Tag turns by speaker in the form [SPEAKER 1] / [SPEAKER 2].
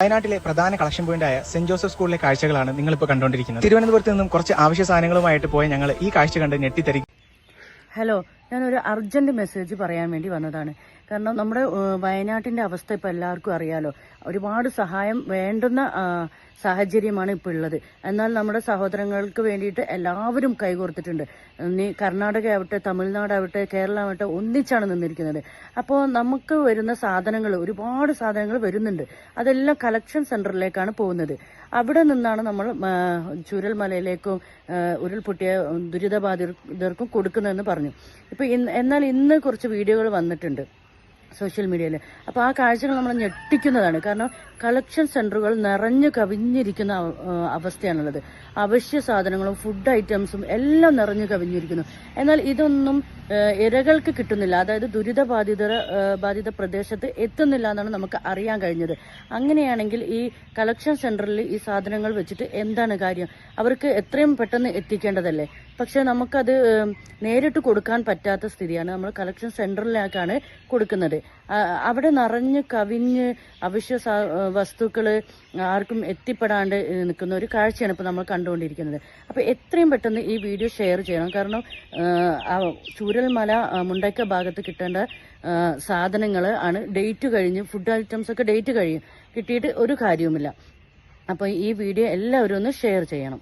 [SPEAKER 1] വയനാട്ടിലെ പ്രധാന collection പോയിന്റായ saint Joseph സ്കൂളിലെ കാഴ്ചകളാണ് നിങ്ങൾ ഇപ്പോൾ കണ്ടുകൊണ്ടിരിക്കുന്നത്. തിരുവനന്തപുരത്ത് നിന്നും കുറച്ച് ആവശ്യ സാധനങ്ങളുമായിട്ട് പോയ ഞങ്ങൾ ഈ കാഴ്ച കണ്ട് ഞെട്ടിത്തരി
[SPEAKER 2] ഹലോ ഞാനൊരു അർജന്റ് മെസ്സേജ് പറയാൻ വേണ്ടി വന്നതാണ്. കാരണം നമ്മുടെ വയനാട്ടിന്റെ അവസ്ഥ ഇപ്പൊ എല്ലാവർക്കും അറിയാലോ. ഒരുപാട് സഹായം വേണ്ടുന്ന സാഹചര്യമാണ് ഇപ്പോൾ ഉള്ളത്. എന്നാൽ നമ്മുടെ സഹോദരങ്ങൾക്ക് വേണ്ടിയിട്ട് എല്ലാവരും കൈകോർത്തിട്ടുണ്ട്. നീ കർണാടക ആവട്ടെ തമിഴ്നാടാവട്ടെ കേരളമാവട്ടെ ഒന്നിച്ചാണ് നിന്നിരിക്കുന്നത്. അപ്പോൾ നമുക്ക് വരുന്ന സാധനങ്ങൾ ഒരുപാട് സാധനങ്ങൾ വരുന്നുണ്ട്. അതെല്ലാം കളക്ഷൻ സെന്ററിലേക്കാണ് പോകുന്നത്. അവിടെ നിന്നാണ് നമ്മൾ ചുരൽമലയിലേക്കും ഉരുൾപൊട്ടിയ ദുരിതബാധിതർക്കും കൊടുക്കുന്നതെന്ന് പറഞ്ഞു. ഇപ്പൊ ഇന്ന് എന്നാൽ ഇന്ന് കുറച്ച് വീഡിയോകൾ വന്നിട്ടുണ്ട് സോഷ്യൽ മീഡിയയിൽ അപ്പോൾ ആ കാഴ്ചകൾ നമ്മൾ ഞെട്ടിക്കുന്നതാണ്. കാരണം കളക്ഷൻ സെന്ററുകൾ നിറഞ്ഞു കവിഞ്ഞിരിക്കുന്ന അവസ്ഥയാണുള്ളത്. അവശ്യ സാധനങ്ങളും ഫുഡ് ഐറ്റംസും എല്ലാം നിറഞ്ഞു കവിഞ്ഞിരിക്കുന്നു. എന്നാൽ ഇതൊന്നും ഇരകൾക്ക് കിട്ടുന്നില്ല. അതായത് ദുരിതബാധിത ബാധിത പ്രദേശത്ത് എത്തുന്നില്ല എന്നാണ് നമുക്ക് അറിയാൻ കഴിഞ്ഞത്. അങ്ങനെയാണെങ്കിൽ ഈ കളക്ഷൻ സെന്ററിൽ ഈ സാധനങ്ങൾ വെച്ചിട്ട് എന്താണ് കാര്യം? അവർക്ക് എത്രയും പെട്ടെന്ന് എത്തിക്കേണ്ടതല്ലേ? പക്ഷെ നമുക്കത് നേരിട്ട് കൊടുക്കാൻ പറ്റാത്ത സ്ഥിതിയാണ് നമ്മൾ കളക്ഷൻ സെന്ററിലേക്കാണ് കൊടുക്കുന്നത്. അവിടെ നിറഞ്ഞ് കവിഞ്ഞ് അവശ്യ വസ്തുക്കൾ ആർക്കും എത്തിപ്പെടാണ്ട് നിൽക്കുന്ന ഒരു കാഴ്ചയാണ് ഇപ്പോൾ നമ്മൾ കണ്ടുകൊണ്ടിരിക്കുന്നത്. അപ്പോൾ എത്രയും പെട്ടെന്ന് ഈ വീഡിയോ ഷെയർ ചെയ്യണം. കാരണം ഏ, ആ, മുണ്ടയ്ക്ക ഭാഗത്ത് കിട്ടേണ്ട സാധനങ്ങൾ ആണ് ഡേറ്റ് കഴിഞ്ഞ് ഫുഡ് ഐറ്റംസ് ഒക്കെ ഡേറ്റ് കഴിയും കിട്ടിയിട്ട് ഒരു കാര്യവുമില്ല. അപ്പോൾ ഈ വീഡിയോ എല്ലാവരും ഒന്ന് ഷെയർ ചെയ്യണം.